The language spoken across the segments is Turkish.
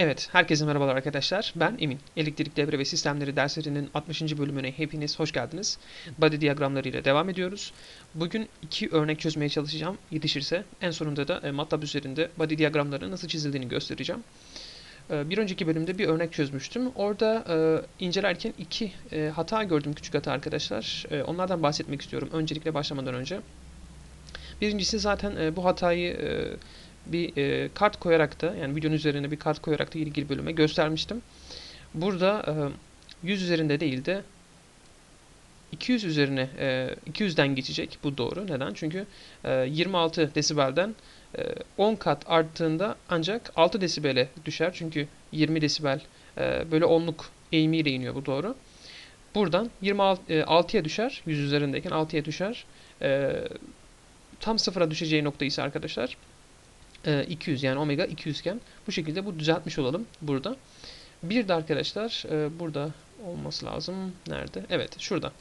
Evet, herkese merhabalar arkadaşlar. Ben Emin. Elektrik devre ve sistemleri derslerinin 60. bölümüne hepiniz hoş geldiniz. Body diyagramları ile devam ediyoruz. Bugün iki örnek çözmeye çalışacağım. Yetişirse en sonunda da e, MATLAB üzerinde body diyagramlarının nasıl çizildiğini göstereceğim. E, bir önceki bölümde bir örnek çözmüştüm. Orada e, incelerken iki hata gördüm, küçük hata arkadaşlar. Onlardan bahsetmek istiyorum öncelikle başlamadan önce. Birincisi zaten bu hatayı bir e, kart koyarak da yani videonun üzerine bir kart koyarak da ilgili bölüme göstermiştim. Burada e, 100 üzerinde değil de 200 üzerine e, 200'den geçecek. Bu doğru. Neden? Çünkü e, 26 desibelden e, 10 kat arttığında ancak 6 desibele düşer. Çünkü 20 desibel e, böyle 10'luk eğimiyle iniyor. Bu doğru. Buradan 26'ya düşer. 100 üzerindeyken 6'ya düşer. E, tam sıfıra düşeceği nokta ise arkadaşlar 200 yani omega 200 iken bu şekilde bu düzeltmiş olalım burada. Bir de arkadaşlar burada olması lazım. Nerede? Evet şurada.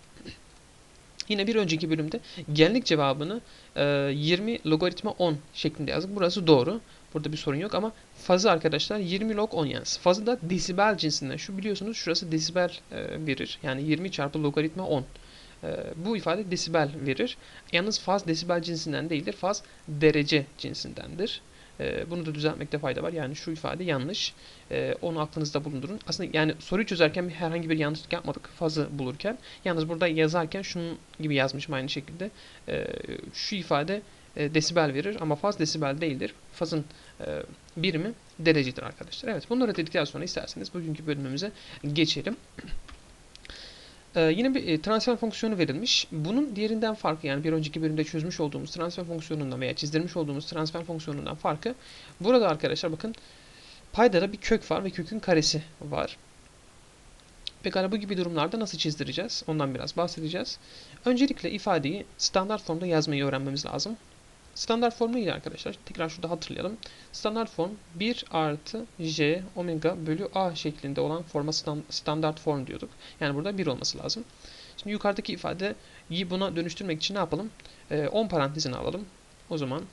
Yine bir önceki bölümde genlik cevabını 20 logaritma 10 şeklinde yazdık. Burası doğru. Burada bir sorun yok ama fazı arkadaşlar 20 log 10 yani. Fazı da desibel cinsinden. Şu biliyorsunuz şurası desibel verir. Yani 20 çarpı logaritma 10. Bu ifade desibel verir. Yalnız faz desibel cinsinden değildir. Faz derece cinsindendir. Bunu da düzeltmekte fayda var. Yani şu ifade yanlış. Onu aklınızda bulundurun. Aslında yani soruyu çözerken herhangi bir yanlışlık yapmadık fazı bulurken. Yalnız burada yazarken şunun gibi yazmışım aynı şekilde. Şu ifade desibel verir ama faz desibel değildir. Fazın birimi derecedir arkadaşlar. Evet bunları dedikten sonra isterseniz bugünkü bölümümüze geçelim. Ee, yine bir e, transfer fonksiyonu verilmiş. Bunun diğerinden farkı yani bir önceki bölümde çözmüş olduğumuz transfer fonksiyonundan veya çizdirmiş olduğumuz transfer fonksiyonundan farkı burada arkadaşlar bakın paydada bir kök var ve kökün karesi var. Pekala bu gibi durumlarda nasıl çizdireceğiz? Ondan biraz bahsedeceğiz. Öncelikle ifadeyi standart formda yazmayı öğrenmemiz lazım. Standart form neydi arkadaşlar? Tekrar şurada hatırlayalım. Standart form 1 artı j omega bölü a şeklinde olan forma standart form diyorduk. Yani burada 1 olması lazım. Şimdi yukarıdaki ifadeyi buna dönüştürmek için ne yapalım? Ee, 10 parantezine alalım. O zaman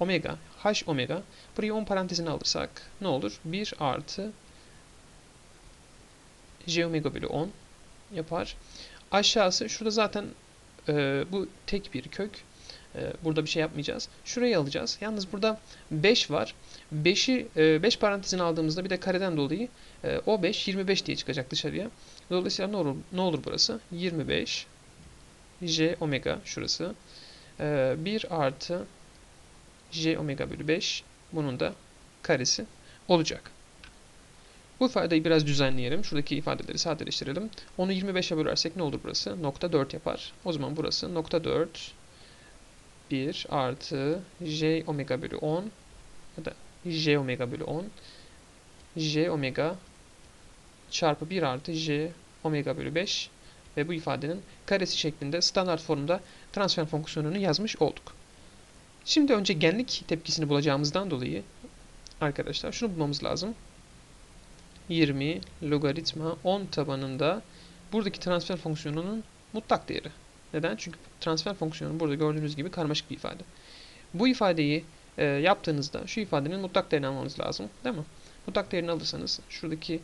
omega, h omega. Burayı 10 parantezine alırsak ne olur? 1 artı j omega bölü 10 yapar. Aşağısı şurada zaten e, bu tek bir kök. Ee, burada bir şey yapmayacağız. Şurayı alacağız. Yalnız burada 5 var. 5'i 5 e, parantezine aldığımızda bir de kareden dolayı e, o 5 25 diye çıkacak dışarıya. Dolayısıyla ne olur, ne olur burası? 25 j omega şurası. 1 e, artı j omega bölü 5 bunun da karesi olacak. Bu ifadeyi biraz düzenleyelim. Şuradaki ifadeleri sadeleştirelim. Onu 25'e bölersek ne olur burası? Nokta 4 yapar. O zaman burası nokta 4 1 artı j omega bölü 10 ya da j omega bölü 10 j omega çarpı 1 artı j omega bölü 5 ve bu ifadenin karesi şeklinde standart formda transfer fonksiyonunu yazmış olduk. Şimdi önce genlik tepkisini bulacağımızdan dolayı arkadaşlar şunu bulmamız lazım. 20 logaritma 10 tabanında buradaki transfer fonksiyonunun mutlak değeri. Neden? Çünkü transfer fonksiyonu burada gördüğünüz gibi karmaşık bir ifade. Bu ifadeyi e, yaptığınızda şu ifadenin mutlak değerini almanız lazım. Değil mi? Mutlak değerini alırsanız şuradaki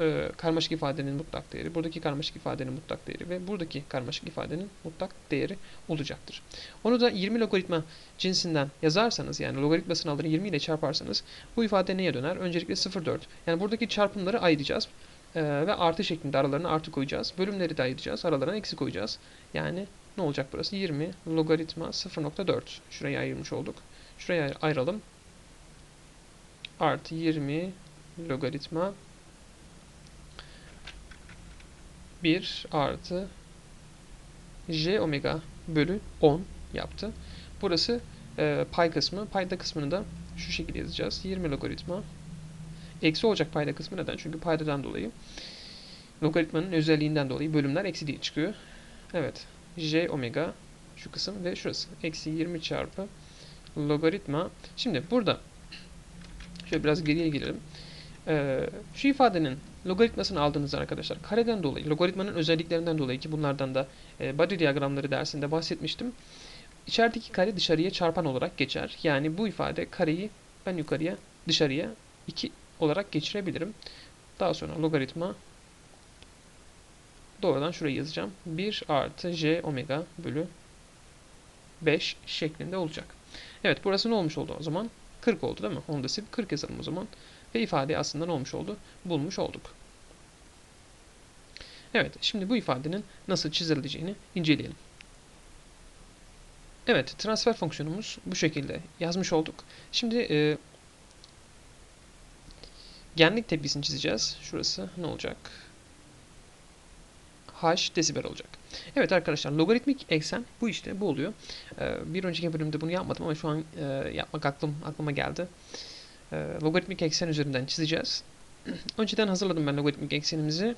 e, karmaşık ifadenin mutlak değeri, buradaki karmaşık ifadenin mutlak değeri ve buradaki karmaşık ifadenin mutlak değeri olacaktır. Onu da 20 logaritma cinsinden yazarsanız yani logaritmasını alır 20 ile çarparsanız bu ifade neye döner? Öncelikle 0,4. Yani buradaki çarpımları ayıracağız. Ee, ve artı şeklinde aralarına artı koyacağız. Bölümleri de ayıracağız. Aralarına eksi koyacağız. Yani ne olacak burası? 20 logaritma 0.4. Şurayı ayırmış olduk. Şuraya ayıralım. Artı 20 logaritma 1 artı j omega bölü 10 yaptı. Burası e, pay kısmı. Payda kısmını da şu şekilde yazacağız. 20 logaritma Eksi olacak payda kısmı neden? Çünkü paydadan dolayı logaritmanın özelliğinden dolayı bölümler eksi diye çıkıyor. Evet. J omega şu kısım ve şurası. Eksi 20 çarpı logaritma. Şimdi burada şöyle biraz geriye girelim. Ee, şu ifadenin logaritmasını aldığınızda arkadaşlar kareden dolayı, logaritmanın özelliklerinden dolayı ki bunlardan da e, body diyagramları dersinde bahsetmiştim. İçerideki kare dışarıya çarpan olarak geçer. Yani bu ifade kareyi ben yukarıya dışarıya 2 olarak geçirebilirim. Daha sonra logaritma doğrudan şuraya yazacağım. 1 artı j omega bölü 5 şeklinde olacak. Evet burası ne olmuş oldu o zaman? 40 oldu değil mi? Onu da silip 40 yazalım o zaman. Ve ifade aslında ne olmuş oldu? Bulmuş olduk. Evet şimdi bu ifadenin nasıl çizileceğini inceleyelim. Evet transfer fonksiyonumuz bu şekilde yazmış olduk. Şimdi e, genlik tepkisini çizeceğiz. Şurası ne olacak? H desibel olacak. Evet arkadaşlar logaritmik eksen bu işte bu oluyor. Ee, bir önceki bölümde bunu yapmadım ama şu an e, yapmak aklım aklıma geldi. Ee, logaritmik eksen üzerinden çizeceğiz. Önceden hazırladım ben logaritmik eksenimizi.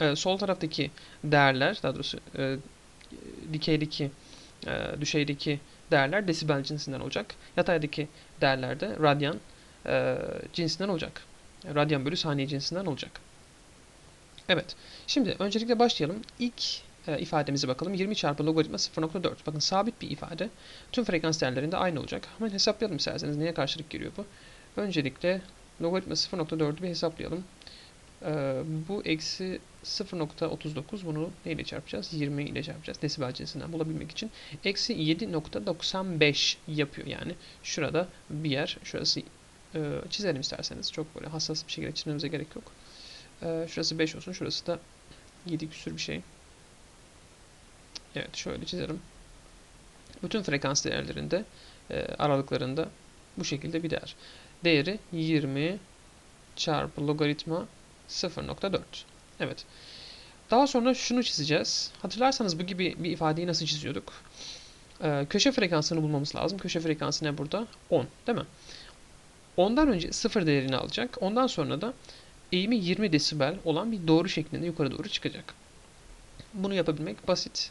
Ee, sol taraftaki değerler daha doğrusu e, dikeydeki e, düşeydeki değerler desibel cinsinden olacak. Yataydaki değerler de radyan e, cinsinden olacak. Radyan bölü saniye cinsinden olacak. Evet. Şimdi öncelikle başlayalım. İlk e, ifademize bakalım. 20 çarpı logaritma 0.4. Bakın sabit bir ifade. Tüm frekans değerlerinde aynı olacak. Hemen hesaplayalım isterseniz. Neye karşılık geliyor bu? Öncelikle logaritma 0.4'ü bir hesaplayalım. E, bu eksi 0.39 bunu neyle çarpacağız? 20 ile çarpacağız. Desibel cinsinden bulabilmek için. Eksi 7.95 yapıyor yani. Şurada bir yer. Şurası e, çizelim isterseniz. Çok böyle hassas bir şekilde çizmemize gerek yok. Ee, şurası 5 olsun. Şurası da 7 küsür bir şey. Evet şöyle çizerim. Bütün frekans değerlerinde e, aralıklarında bu şekilde bir değer. Değeri 20 çarpı logaritma 0.4. Evet. Daha sonra şunu çizeceğiz. Hatırlarsanız bu gibi bir ifadeyi nasıl çiziyorduk? Ee, köşe frekansını bulmamız lazım. Köşe frekansı ne burada? 10 değil mi? Ondan önce 0 değerini alacak. Ondan sonra da eğimi 20 desibel olan bir doğru şeklinde yukarı doğru çıkacak. Bunu yapabilmek basit.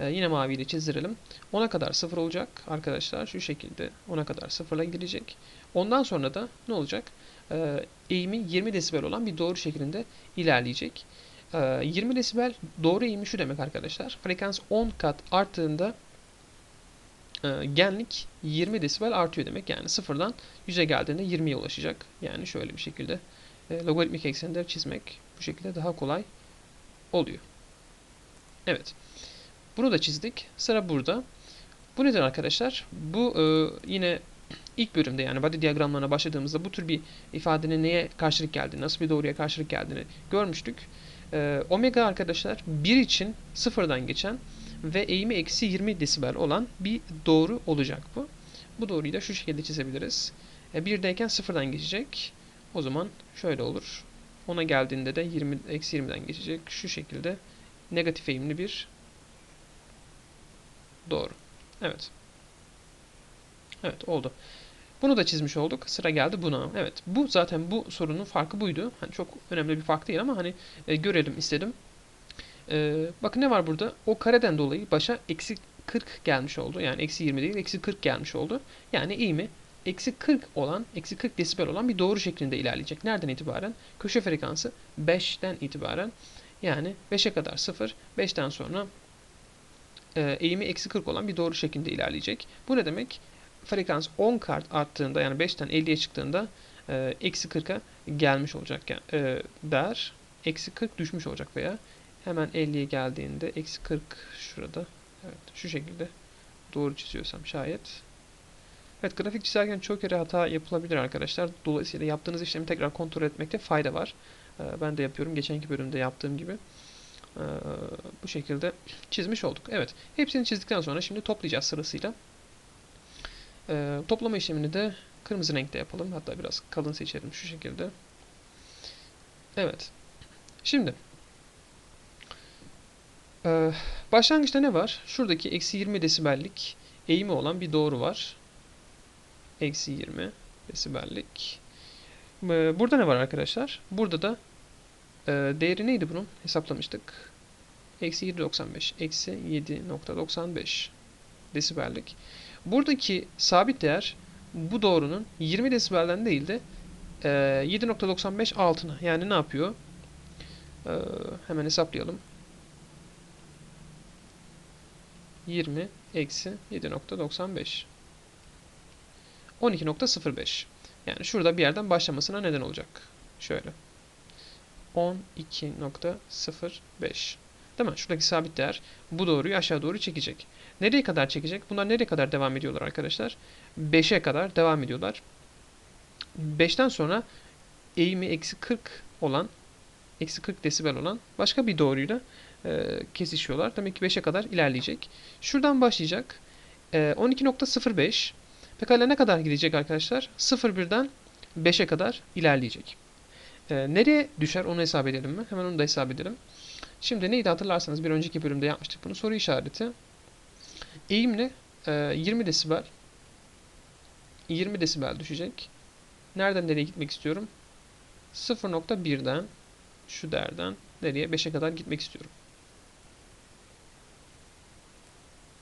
Ee, yine maviyle çizdirelim. 10'a kadar 0 olacak arkadaşlar. Şu şekilde 10'a kadar 0 ile gidilecek. Ondan sonra da ne olacak? Ee, eğimi 20 desibel olan bir doğru şeklinde ilerleyecek. Ee, 20 desibel doğru eğimi şu demek arkadaşlar. Frekans 10 kat arttığında e, genlik 20 desibel artıyor demek. Yani sıfırdan 100'e geldiğinde 20'ye ulaşacak. Yani şöyle bir şekilde e, logaritmik eksenleri çizmek bu şekilde daha kolay oluyor. Evet. Bunu da çizdik. Sıra burada. Bu nedir arkadaşlar? Bu e, yine ilk bölümde yani body diyagramlarına başladığımızda bu tür bir ifadenin neye karşılık geldiğini, nasıl bir doğruya karşılık geldiğini görmüştük. Omega arkadaşlar 1 için sıfırdan geçen ve eğimi eksi 20 desibel olan bir doğru olacak bu. Bu doğruyu da şu şekilde çizebiliriz. E, 1'deyken sıfırdan geçecek. O zaman şöyle olur. Ona geldiğinde de 20 eksi 20'den geçecek. Şu şekilde negatif eğimli bir doğru. Evet. Evet oldu. Bunu da çizmiş olduk. Sıra geldi buna. Evet. Bu zaten bu sorunun farkı buydu. Hani çok önemli bir fark değil ama hani e, görelim istedim. E, bakın ne var burada? O kareden dolayı başa eksi 40 gelmiş oldu. Yani eksi 20 değil eksi 40 gelmiş oldu. Yani eğimi eksi 40 olan, eksi 40 desibel olan bir doğru şeklinde ilerleyecek. Nereden itibaren? Köşe frekansı 5'ten itibaren. Yani 5'e kadar 0, 5'ten sonra e, eğimi eksi 40 olan bir doğru şeklinde ilerleyecek. Bu ne demek? Frekans 10 kart arttığında yani 5'ten 50'ye çıktığında e, eksi 40'a gelmiş olacak e, değer. Eksi 40 düşmüş olacak veya hemen 50'ye geldiğinde eksi 40 şurada. Evet şu şekilde doğru çiziyorsam şayet Evet grafik çizerken çok kere hata yapılabilir arkadaşlar. Dolayısıyla yaptığınız işlemi tekrar kontrol etmekte fayda var. Ee, ben de yapıyorum. Geçenki bölümde yaptığım gibi. Ee, bu şekilde çizmiş olduk. Evet. Hepsini çizdikten sonra şimdi toplayacağız sırasıyla. Ee, toplama işlemini de kırmızı renkte yapalım. Hatta biraz kalın seçelim şu şekilde. Evet. Şimdi başlangıçta ne var? Şuradaki eksi 20 desibellik eğimi olan bir doğru var. Eksi 20 desibellik. Ee, burada ne var arkadaşlar? Burada da e, değeri neydi bunun? Hesaplamıştık. Eksi 7.95. Eksi 7.95 desibellik. Buradaki sabit değer bu doğrunun 20 desibelden değil de e, 7.95 altına. Yani ne yapıyor? E, hemen hesaplayalım. 20 eksi 7.95 12.05. Yani şurada bir yerden başlamasına neden olacak. Şöyle. 12.05 Değil mi? Şuradaki sabit değer bu doğruyu aşağı doğru çekecek. Nereye kadar çekecek? Bunlar nereye kadar devam ediyorlar arkadaşlar? 5'e kadar devam ediyorlar. 5'ten sonra eğimi eksi 40 olan eksi 40 desibel olan başka bir doğruyla e, kesişiyorlar. Demek ki 5'e kadar ilerleyecek. Şuradan başlayacak. E, 12.05 Pekala ne kadar gidecek arkadaşlar? 0.1'den 5'e kadar ilerleyecek. E, nereye düşer onu hesap edelim mi? Hemen onu da hesap edelim. Şimdi neydi hatırlarsanız bir önceki bölümde yapmıştık bunu. Soru işareti. Eğimli e, 20 desibel 20 desibel düşecek. Nereden nereye gitmek istiyorum? 0.1'den şu değerden nereye? 5'e kadar gitmek istiyorum.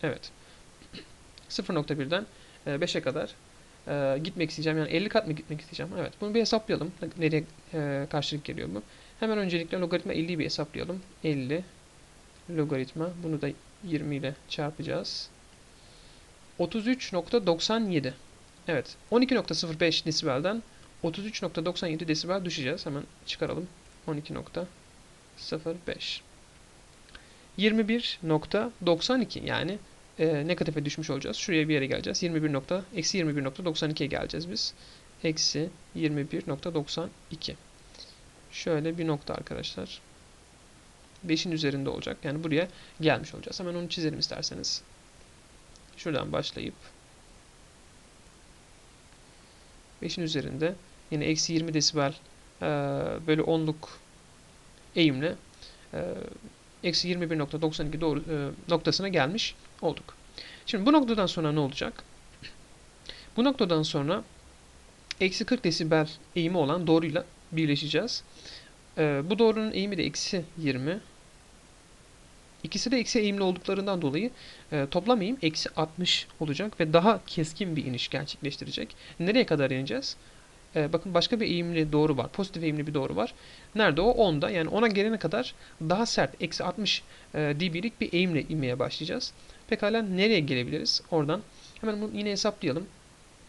Evet. 0.1'den 5'e kadar e, gitmek isteyeceğim. Yani 50 kat mı gitmek isteyeceğim? Evet. Bunu bir hesaplayalım. Nereye e, karşılık geliyor bu? Hemen öncelikle logaritma 50'yi bir hesaplayalım. 50 logaritma. Bunu da 20 ile çarpacağız. 33.97. Evet. 12.05 desibelden 33.97 desibel düşeceğiz. Hemen çıkaralım. 12.05 21.92 yani e, negatife düşmüş olacağız. Şuraya bir yere geleceğiz. 21 nokta, eksi 21.92'ye geleceğiz biz. Eksi 21.92 Şöyle bir nokta arkadaşlar. 5'in üzerinde olacak. Yani buraya gelmiş olacağız. Hemen onu çizelim isterseniz. Şuradan başlayıp 5'in üzerinde yine eksi 20 desibel e, bölü 10'luk eğimle e, eksi 21.92 doğru e, noktasına gelmiş olduk. Şimdi bu noktadan sonra ne olacak? Bu noktadan sonra eksi 40 desibel eğimi olan doğruyla birleşeceğiz. E, bu doğrunun eğimi de eksi 20. İkisi de eksi eğimli olduklarından dolayı e, toplam eğim eksi 60 olacak ve daha keskin bir iniş gerçekleştirecek. Nereye kadar ineceğiz? E, bakın başka bir eğimli doğru var. Pozitif eğimli bir doğru var. Nerede o? 10'da. Yani 10'a gelene kadar daha sert, eksi 60 e, dB'lik bir eğimle inmeye başlayacağız. Pekala nereye gelebiliriz? Oradan hemen bunu yine hesaplayalım.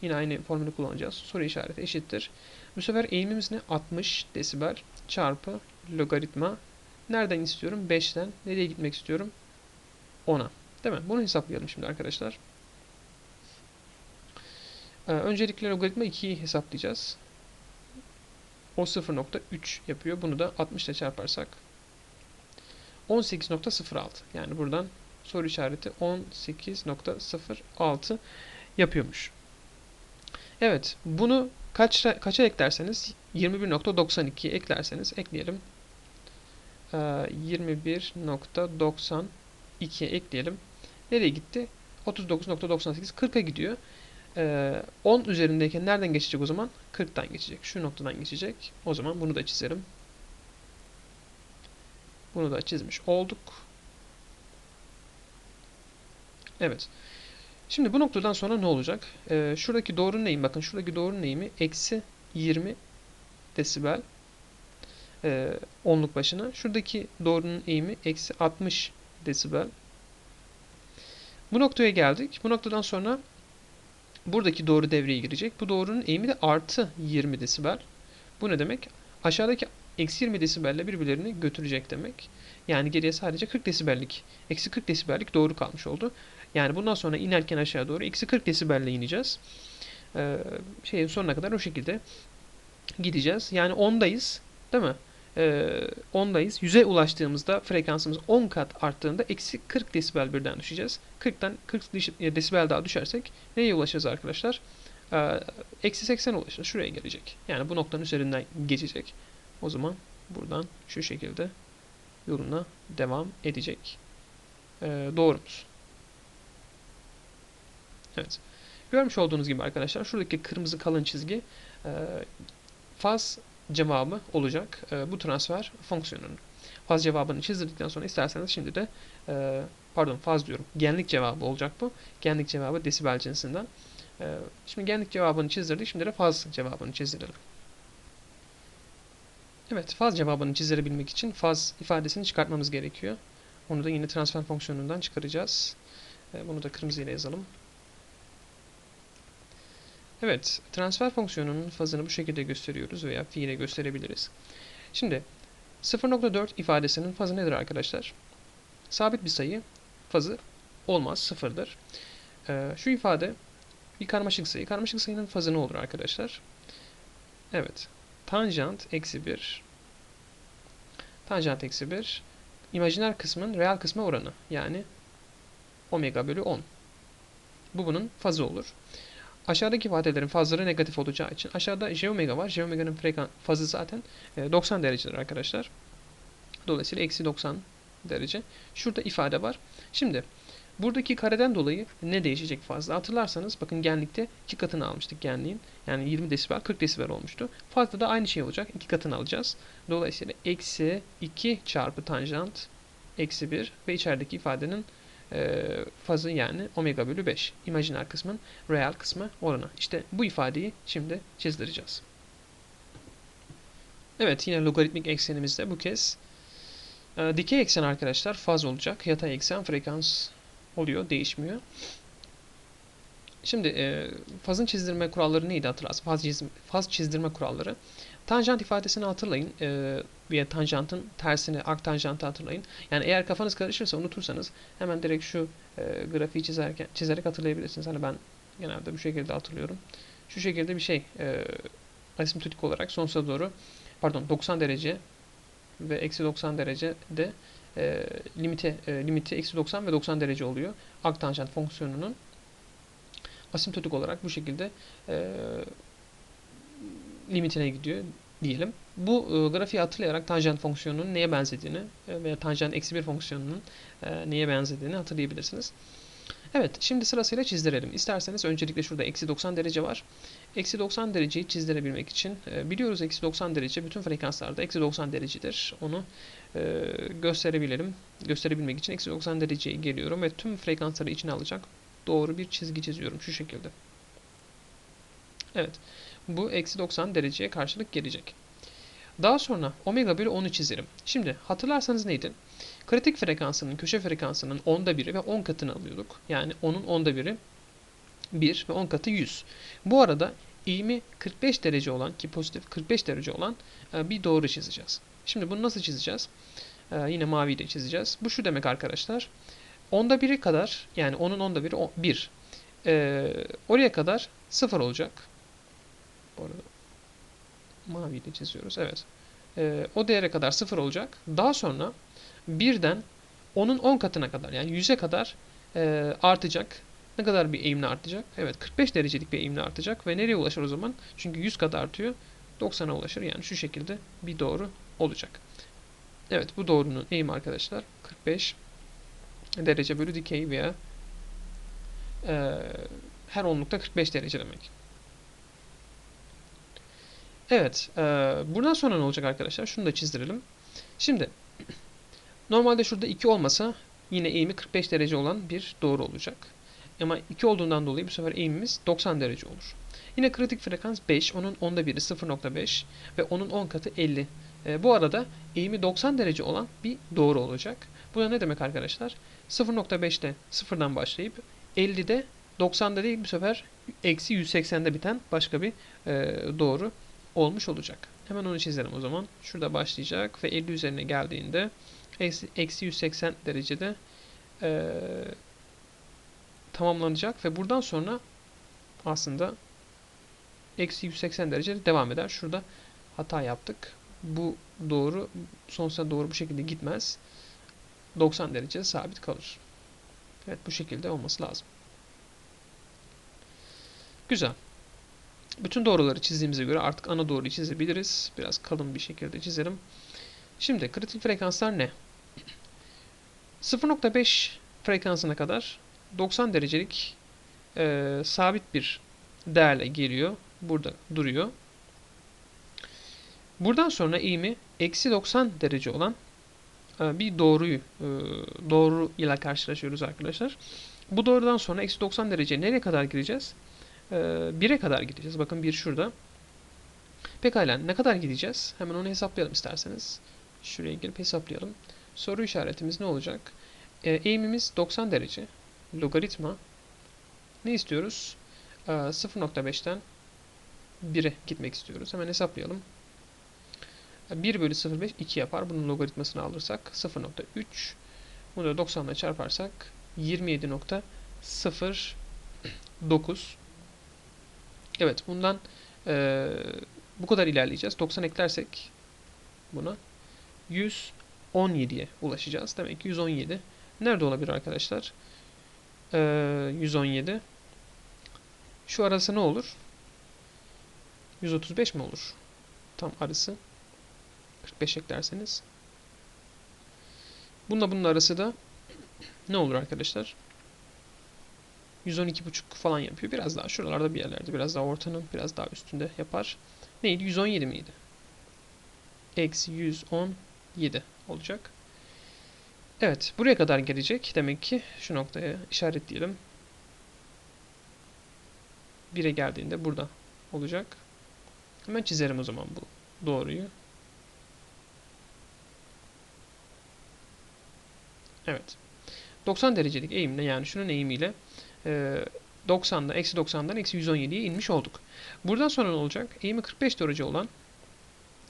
Yine aynı formülü kullanacağız. Soru işareti eşittir. Bu sefer eğimimiz ne? 60 desibel çarpı logaritma. Nereden istiyorum? 5'ten. Nereye gitmek istiyorum? 10'a. Değil mi? Bunu hesaplayalım şimdi arkadaşlar. Ee, öncelikle logaritma 2'yi hesaplayacağız. O 0.3 yapıyor. Bunu da 60 ile çarparsak 18.06. Yani buradan soru işareti 18.06 yapıyormuş. Evet, bunu kaç, kaça eklerseniz 21.92 eklerseniz ekleyelim. Ee, 21.92 ekleyelim. Nereye gitti? 39.98 40'a gidiyor. Ee, 10 üzerindeyken nereden geçecek o zaman? 40'tan geçecek. Şu noktadan geçecek. O zaman bunu da çizerim. Bunu da çizmiş olduk. Evet. Şimdi bu noktadan sonra ne olacak? Ee, şuradaki doğrunun eğimi, bakın şuradaki doğrunun eğimi eksi 20 desibel e, onluk başına. Şuradaki doğrunun eğimi eksi 60 desibel. Bu noktaya geldik. Bu noktadan sonra buradaki doğru devreye girecek. Bu doğrunun eğimi de artı 20 desibel. Bu ne demek? Aşağıdaki eksi 20 desibelle birbirlerini götürecek demek. Yani geriye sadece 40 desibellik, eksi 40 desibellik doğru kalmış oldu. Yani bundan sonra inerken aşağı doğru eksi 40 desibelle ineceğiz. Ee, şeyin sonuna kadar o şekilde gideceğiz. Yani 10'dayız değil mi? Ee, 10'dayız. 100'e ulaştığımızda frekansımız 10 kat arttığında eksi 40 desibel birden düşeceğiz. 40'tan 40 e, desibel daha düşersek neye ulaşacağız arkadaşlar? Ee, eksi 80 ulaşacağız. Şuraya gelecek. Yani bu noktanın üzerinden geçecek. O zaman buradan şu şekilde yoluna devam edecek. Ee, doğrumuz. Evet. Görmüş olduğunuz gibi arkadaşlar şuradaki kırmızı kalın çizgi e, faz cevabı olacak e, bu transfer fonksiyonunun. Faz cevabını çizdirdikten sonra isterseniz şimdi de e, pardon faz diyorum genlik cevabı olacak bu. Genlik cevabı desibel cinsinden. E, şimdi genlik cevabını çizdirdik. Şimdi de faz cevabını çizdirelim. Evet faz cevabını çizebilmek için faz ifadesini çıkartmamız gerekiyor. Onu da yine transfer fonksiyonundan çıkaracağız. E, bunu da kırmızı ile yazalım. Evet, transfer fonksiyonunun fazını bu şekilde gösteriyoruz veya fiile gösterebiliriz. Şimdi 0.4 ifadesinin fazı nedir arkadaşlar? Sabit bir sayı fazı olmaz, sıfırdır. Ee, şu ifade bir karmaşık sayı. Karmaşık sayının fazı ne olur arkadaşlar? Evet, tanjant eksi 1 tanjant eksi 1 imajiner kısmın reel kısma oranı yani omega bölü 10. Bu bunun fazı olur. Aşağıdaki ifadelerin fazları negatif olacağı için aşağıda j omega var. J omega'nın fazı zaten 90 e, derecedir arkadaşlar. Dolayısıyla eksi 90 derece. Şurada ifade var. Şimdi buradaki kareden dolayı ne değişecek fazla? Hatırlarsanız bakın genlikte iki katını almıştık genliğin. Yani 20 desibel 40 desibel olmuştu. Fazla da aynı şey olacak. iki katını alacağız. Dolayısıyla eksi 2 çarpı tanjant eksi 1 ve içerideki ifadenin e, fazı yani omega bölü 5. İmajiner kısmın real kısmı oranı. İşte bu ifadeyi şimdi çizdireceğiz. Evet yine logaritmik eksenimizde bu kez e, dikey eksen arkadaşlar faz olacak. Yatay eksen frekans oluyor. Değişmiyor. Şimdi e, fazın çizdirme kuralları neydi hatırlarsın? Faz, çizdirme, faz çizdirme kuralları. Tanjant ifadesini hatırlayın. E, veya tanjantın tersini, arctanjantı hatırlayın. Yani eğer kafanız karışırsa unutursanız hemen direkt şu e, grafiği çizerken çizerek hatırlayabilirsiniz. Hani ben genelde bu şekilde hatırlıyorum. Şu şekilde bir şey e, asimptotik olarak sonsuza doğru pardon 90 derece ve eksi 90 derece de e, limite, e, limiti eksi 90 ve 90 derece oluyor. Arctanjant fonksiyonunun asimptotik olarak bu şekilde e, limitine gidiyor diyelim. Bu e, grafiği hatırlayarak tanjant fonksiyonunun neye benzediğini e, veya tanjant eksi bir fonksiyonunun e, neye benzediğini hatırlayabilirsiniz. Evet, şimdi sırasıyla çizdirelim. İsterseniz öncelikle şurada eksi 90 derece var. Eksi 90 dereceyi çizdirebilmek için e, biliyoruz eksi 90 derece bütün frekanslarda eksi 90 derecedir. Onu e, gösterebilelim. Gösterebilmek için eksi 90 dereceye geliyorum ve tüm frekansları içine alacak doğru bir çizgi çiziyorum şu şekilde. Evet. Bu eksi 90 dereceye karşılık gelecek. Daha sonra omega bölü 10'u çizerim. Şimdi hatırlarsanız neydi? Kritik frekansının, köşe frekansının onda biri ve 10 katını alıyorduk. Yani onun onda biri 1 ve 10 katı 100. Bu arada eğimi 45 derece olan ki pozitif 45 derece olan e, bir doğru çizeceğiz. Şimdi bunu nasıl çizeceğiz? E, yine mavi ile çizeceğiz. Bu şu demek arkadaşlar. Onda biri kadar yani onun onda biri 1. E, oraya kadar 0 olacak. Bu arada mavi ile çiziyoruz. Evet. E, o değere kadar 0 olacak. Daha sonra birden onun 10 katına kadar yani 100'e kadar e, artacak. Ne kadar bir eğimle artacak? Evet 45 derecelik bir eğimle artacak ve nereye ulaşır o zaman? Çünkü 100 kat artıyor. 90'a ulaşır. Yani şu şekilde bir doğru olacak. Evet bu doğrunun eğimi arkadaşlar 45 derece bölü dikey veya e, her onlukta 45 derece demek. Evet. E, buradan sonra ne olacak arkadaşlar? Şunu da çizdirelim. Şimdi normalde şurada 2 olmasa yine eğimi 45 derece olan bir doğru olacak. Ama 2 olduğundan dolayı bu sefer eğimimiz 90 derece olur. Yine kritik frekans 5. Onun onda biri 0.5 ve onun 10 katı 50. E, bu arada eğimi 90 derece olan bir doğru olacak. Bu da ne demek arkadaşlar? 0.5'te sıfırdan başlayıp 50'de 90'da değil bu sefer eksi 180'de biten başka bir e, doğru olmuş olacak. Hemen onu çizelim o zaman. Şurada başlayacak ve 50 üzerine geldiğinde eksi, eksi 180 derecede e, tamamlanacak ve buradan sonra aslında eksi 180 derecede devam eder. Şurada hata yaptık. Bu doğru sonsuza doğru bu şekilde gitmez. 90 derece sabit kalır. Evet bu şekilde olması lazım. Güzel. Bütün doğruları çizdiğimize göre artık ana doğruyu çizebiliriz. Biraz kalın bir şekilde çizelim. Şimdi kritik frekanslar ne? 0.5 frekansına kadar 90 derecelik e, sabit bir değerle geliyor. Burada duruyor. Buradan sonra eğimi eksi 90 derece olan e, bir doğruyu e, doğru ile karşılaşıyoruz arkadaşlar. Bu doğrudan sonra eksi 90 derece nereye kadar gideceğiz? 1'e kadar gideceğiz. Bakın 1 şurada. Pekala ne kadar gideceğiz? Hemen onu hesaplayalım isterseniz. Şuraya gelip hesaplayalım. Soru işaretimiz ne olacak? Eğimimiz 90 derece. Logaritma. Ne istiyoruz? Ee, 0.5'ten 1'e gitmek istiyoruz. Hemen hesaplayalım. 1 bölü 0.5 2 yapar. Bunun logaritmasını alırsak 0.3 bunu da 90 ile çarparsak 27.09 Evet bundan e, bu kadar ilerleyeceğiz. 90 eklersek buna 117'ye ulaşacağız. Demek ki 117 nerede olabilir arkadaşlar? Ee, 117 şu arası ne olur? 135 mi olur? Tam arası. 45 eklerseniz. Bununla bunun arası da ne olur arkadaşlar? 112.5 falan yapıyor. Biraz daha şuralarda bir yerlerde. Biraz daha ortanın biraz daha üstünde yapar. Neydi? 117 miydi? Eksi 117 olacak. Evet. Buraya kadar gelecek. Demek ki şu noktaya işaretleyelim. 1'e geldiğinde burada olacak. Hemen çizerim o zaman bu doğruyu. Evet. 90 derecelik eğimle yani şunun eğimiyle 90'da eksi 90'dan eksi 117'ye inmiş olduk. Buradan sonra ne olacak? Eğimi 45 derece olan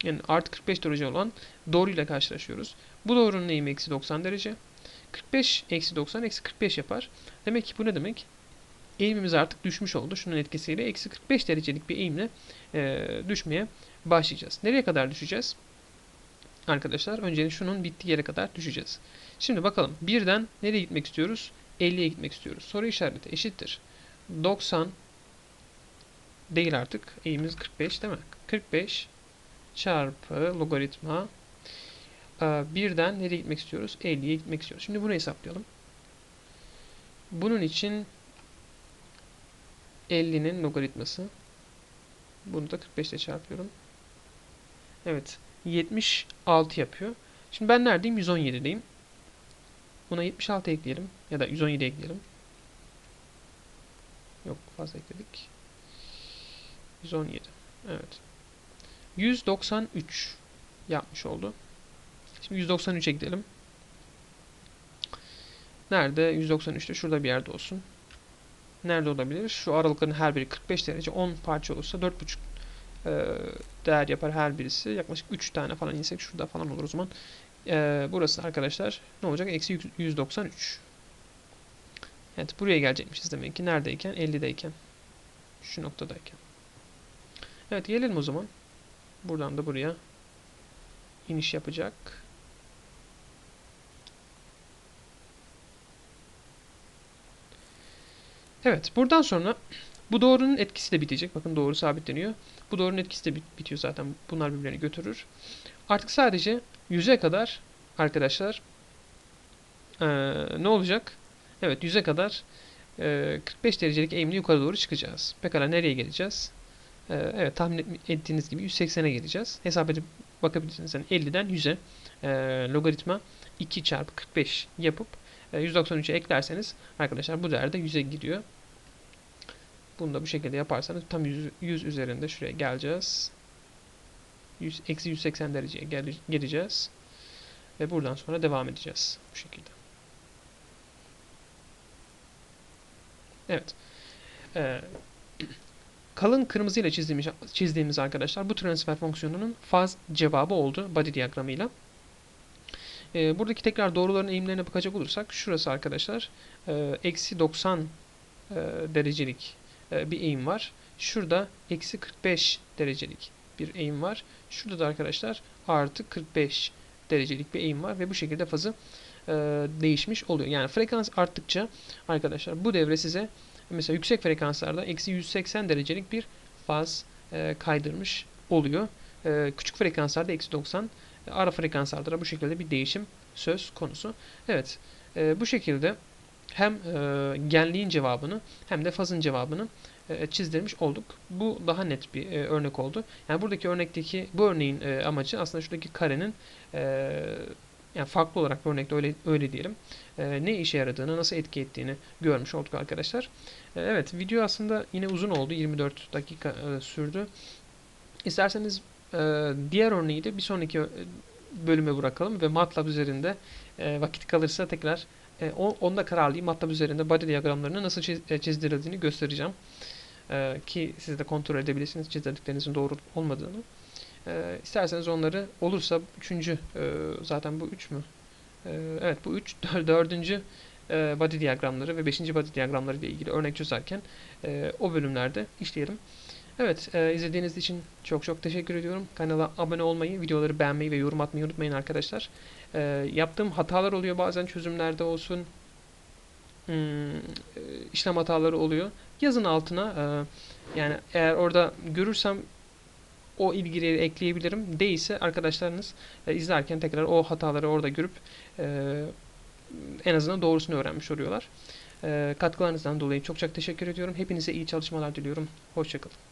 yani artı 45 derece olan doğruyla karşılaşıyoruz. Bu doğrunun eğimi eksi 90 derece. 45 eksi 90 eksi 45 yapar. Demek ki bu ne demek? Eğimimiz artık düşmüş oldu. Şunun etkisiyle eksi 45 derecelik bir eğimle e, düşmeye başlayacağız. Nereye kadar düşeceğiz? Arkadaşlar önce şunun bittiği yere kadar düşeceğiz. Şimdi bakalım birden nereye gitmek istiyoruz? 50'ye gitmek istiyoruz. Soru işareti eşittir. 90 değil artık. Eğimiz 45 değil mi? 45 çarpı logaritma e, birden nereye gitmek istiyoruz? 50'ye gitmek istiyoruz. Şimdi bunu hesaplayalım. Bunun için 50'nin logaritması. Bunu da 45 ile çarpıyorum. Evet. 76 yapıyor. Şimdi ben neredeyim? 117'deyim. Buna 76 ekleyelim. Ya da 117 ekleyelim. Yok fazla ekledik. 117. Evet. 193 yapmış oldu. Şimdi 193'e gidelim. Nerede? 193'te şurada bir yerde olsun. Nerede olabilir? Şu aralıkların her biri 45 derece. 10 parça olursa 4,5 e, değer yapar her birisi. Yaklaşık 3 tane falan insek şurada falan olur o zaman. E, burası arkadaşlar ne olacak? Eksi 193. Evet buraya gelecekmişiz demek ki. Neredeyken? 50'deyken. Şu noktadayken. Evet gelelim o zaman. Buradan da buraya iniş yapacak. Evet buradan sonra bu doğrunun etkisi de bitecek. Bakın doğru sabitleniyor. Bu doğrunun etkisi de bitiyor zaten. Bunlar birbirlerini götürür. Artık sadece 100'e kadar arkadaşlar ee, ne olacak? Evet 100'e kadar e, 45 derecelik eğimli yukarı doğru çıkacağız. Pekala nereye geleceğiz? Ee, evet tahmin ettiğiniz gibi 180'e geleceğiz. Hesap edip bakabilirsiniz. Yani 50'den 100'e e, logaritma 2 çarpı 45 yapıp e, 193'e eklerseniz arkadaşlar bu değerde 100'e gidiyor. Bunu da bu şekilde yaparsanız tam 100, 100 üzerinde şuraya geleceğiz. 100, eksi 180 dereceye gel, geleceğiz. Ve buradan sonra devam edeceğiz. Bu şekilde. Evet. Ee, kalın kırmızı ile çizdiğimiz, çizdiğimiz arkadaşlar bu transfer fonksiyonunun faz cevabı oldu body diyagramıyla. Ee, buradaki tekrar doğruların eğimlerine bakacak olursak şurası arkadaşlar e, eksi 90 e, derecelik e, bir eğim var. Şurada eksi 45 derecelik bir eğim var. Şurada da arkadaşlar artı 45 derecelik bir eğim var ve bu şekilde fazı e, değişmiş oluyor. Yani frekans arttıkça arkadaşlar bu devre size mesela yüksek frekanslarda eksi 180 derecelik bir faz e, kaydırmış oluyor. E, küçük frekanslarda eksi 90 ara frekanslarda da bu şekilde bir değişim söz konusu. Evet e, bu şekilde hem e, genliğin cevabını hem de fazın cevabını e, çizdirmiş olduk. Bu daha net bir e, örnek oldu. Yani buradaki örnekteki bu örneğin e, amacı aslında şuradaki karenin e, yani farklı olarak bir örnekte öyle, öyle diyelim e, ne işe yaradığını, nasıl etki ettiğini görmüş olduk arkadaşlar. E, evet video aslında yine uzun oldu. 24 dakika e, sürdü. İsterseniz e, diğer örneği de bir sonraki bölüme bırakalım ve MATLAB üzerinde e, vakit kalırsa tekrar e, onda kararlıyım. MATLAB üzerinde body diyagramlarını nasıl çiz, e, çizdirildiğini göstereceğim. E, ki siz de kontrol edebilirsiniz çizdirdiklerinizin doğru olmadığını. E, isterseniz onları olursa üçüncü e, zaten bu üç mü? E, evet bu üç dördüncü e, body diyagramları ve beşinci body diyagramları ile ilgili örnek çözerken e, o bölümlerde işleyelim. Evet, e, izlediğiniz için çok çok teşekkür ediyorum. Kanala abone olmayı, videoları beğenmeyi ve yorum atmayı unutmayın arkadaşlar. E, yaptığım hatalar oluyor bazen çözümlerde olsun, işlem hataları oluyor. Yazın altına, e, yani eğer orada görürsem o ilgileri ekleyebilirim. Değilse arkadaşlarınız e, izlerken tekrar o hataları orada görüp e, en azından doğrusunu öğrenmiş oluyorlar. Katkılarınızdan dolayı çok çok teşekkür ediyorum. Hepinize iyi çalışmalar diliyorum. Hoşçakalın.